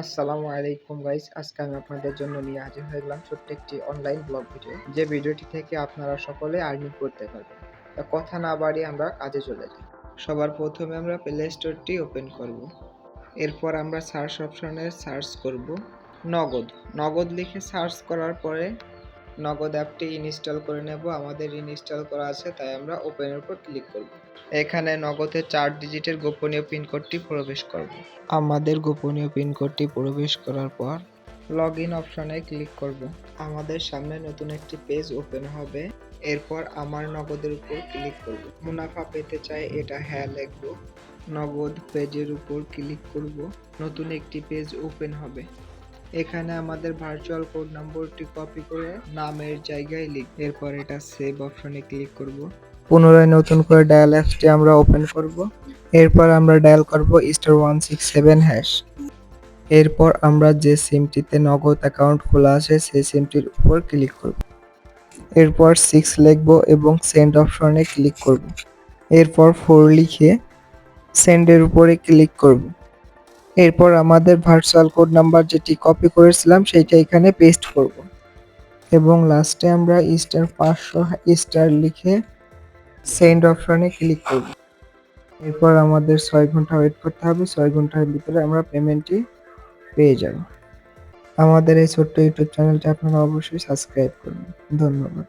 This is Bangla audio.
আসসালামু আলাইকুম গাইস আজকে আমি আপনাদের জন্য নিয়ে হাজির হয়ে গেলাম ছোট্ট একটি অনলাইন ব্লগ ভিডিও যে ভিডিওটি থেকে আপনারা সকলে আর্নিং করতে পারবেন। কথা না বাড়িয়ে আমরা কাজে চলে যাই। সবার প্রথমে আমরা প্লে স্টোরটি ওপেন করব। এরপর আমরা সার্চ অপশনে সার্চ করব নগদ। নগদ লিখে সার্চ করার পরে নগদ অ্যাপটি ইনস্টল করে নেব, আমাদের ইনস্টল করা আছে, তাই আমরা ওপেনের উপর ক্লিক করব। এখানে নগদের চার ডিজিটের গোপনীয় পিন কোডটি প্রবেশ করব। আমাদের গোপনীয় পিন কোডটি প্রবেশ করার পর লগ ইন অপশনে ক্লিক করব। আমাদের সামনে নতুন একটি পেজ ওপেন হবে। এরপর আমার নগদের উপর ক্লিক করব। মুনাফা পেতে চাই এটা হ্যাঁ লিখব। নগদ পেজের উপর ক্লিক করব। নতুন একটি পেজ ওপেন হবে। এখানে আমাদের ভার্চুয়াল কোড নম্বরটি কপি করে নামের জায়গায় লিখ এরপর এটা সেভ অপশনে ক্লিক করব। পুনরায় নতুন করে ডায়াল অ্যাপসটি আমরা ওপেন করব। এরপর আমরা ডায়াল করব star one six seven hash এরপর আমরা যে সিমটিতে নগদ অ্যাকাউন্ট খোলা আছে, সেই সিমটির উপর ক্লিক করব। এরপর সিক্স লিখব এবং সেন্ড অপশনে ক্লিক করব। এরপর ফোর লিখে সেন্ডের উপরে ক্লিক করব। এরপর আমাদের ভার্চুয়াল কোড নাম্বার যেটি কপি করেছিলাম, সেইটা এখানে পেস্ট করব। এবং লাস্টে আমরা স্টার পাঁচশো স্টার লিখে সেন্ড অপশনে ক্লিক করব। এরপর আমাদের ছয় ঘণ্টা ওয়েট করতে হবে। ছয় ঘণ্টার ভিতরে আমরা পেমেন্টটি পেয়ে যাব। আমাদের এই ছোট্ট ইউটিউব চ্যানেলটি আপনারা অবশ্যই সাবস্ক্রাইব করুন। ধন্যবাদ।